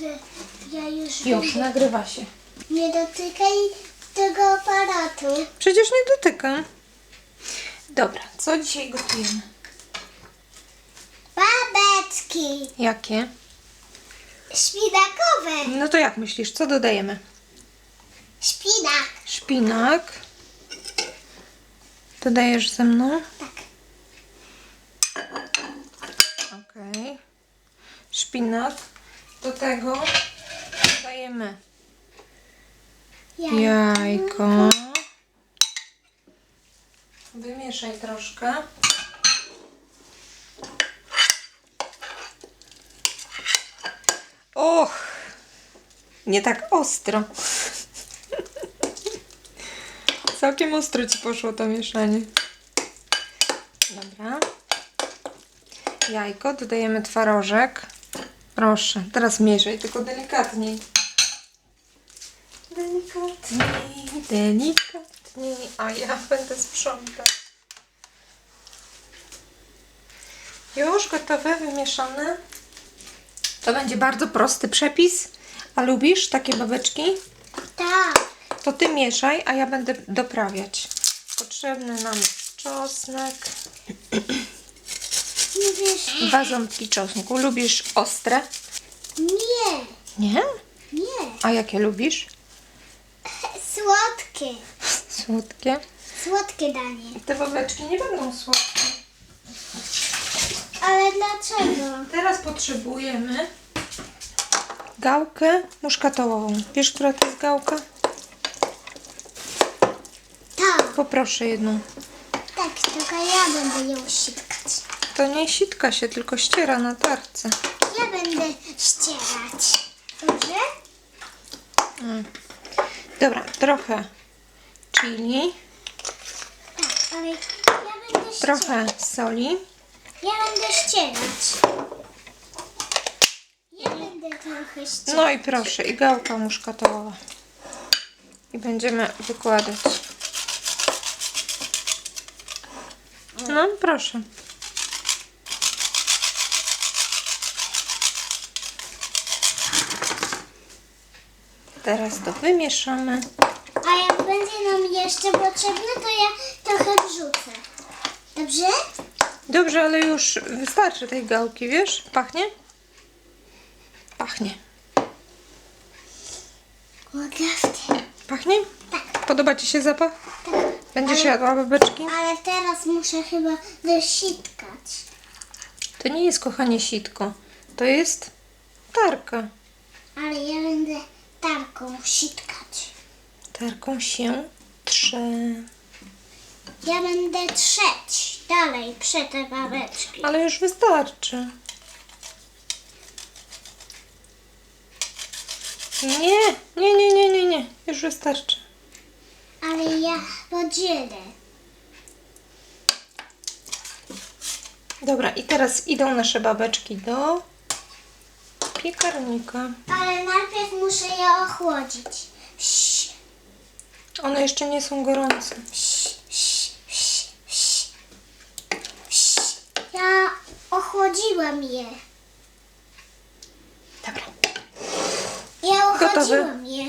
że ja już, Już, nagrywa się. nie dotykaj tego aparatu. Przecież nie dotykam. Dobra, co dzisiaj gotujemy? Babeczki Jakie? szpinakowe. No to jak myślisz, co dodajemy? Szpinak. Szpinak. Dodajesz ze mną? Tak. Okej. Szpinak. Do tego dodajemy jajko. Wymieszaj troszkę. Och, nie tak ostro. Całkiem ostro ci poszło to mieszanie. Dobra. Jajko, dodajemy twarożek. Proszę, teraz mieszaj, tylko delikatniej. Delikatniej, delikatniej, a ja będę sprzątać. Już gotowe, wymieszane. To będzie bardzo prosty przepis. A lubisz takie babeczki? Tak. To ty mieszaj, a ja będę doprawiać. Potrzebny nam czosnek. Nie wiesz. Dwa ząbki czosnku. Lubisz ostre? Nie. Nie? Nie. A jakie lubisz? Słodkie. Słodkie. Słodkie danie. Te babeczki nie będą słodkie. Ale dlaczego? Teraz potrzebujemy gałkę muszkatołową. Wiesz, która to jest gałka? Tak. Poproszę jedną. Tak, tylko ja będę ją sitkać. To nie sitka się, tylko ściera na tarce. Ja będę ścierać. Dobrze? Dobra, trochę chili, Tak, ale ja będę ścierać. trochę soli. Ja będę ścierać. Ja będę trochę ścierać. No i proszę, i gałka muszkatołowa. I będziemy wykładać. No, proszę. Teraz to wymieszamy. A jak będzie nam jeszcze potrzebne, to ja trochę wrzucę. Dobrze? Dobrze, ale już wystarczy tej gałki, wiesz? Pachnie? Pachnie. Łagodnie. Pachnie? Tak. Podoba Ci się zapach? Tak. Będziesz Ale- jadła babeczki? Ale teraz muszę chyba wysitkać. To nie jest, kochanie, sitko. To jest tarka. Ale ja będę tarką sitkać. Tarką się trze. Ja będę trzeć dalej prze te babeczki. Ale już wystarczy. Nie, nie, nie, nie, nie, nie. Już wystarczy. Ale ja podzielę. Dobra, i teraz idą nasze babeczki do piekarnika. Ale najpierw muszę je ochłodzić. Ś, One jeszcze nie są gorące. ś. Ja ochłodziłam je. Dobra. Ja Gotowe. ochłodziłam je.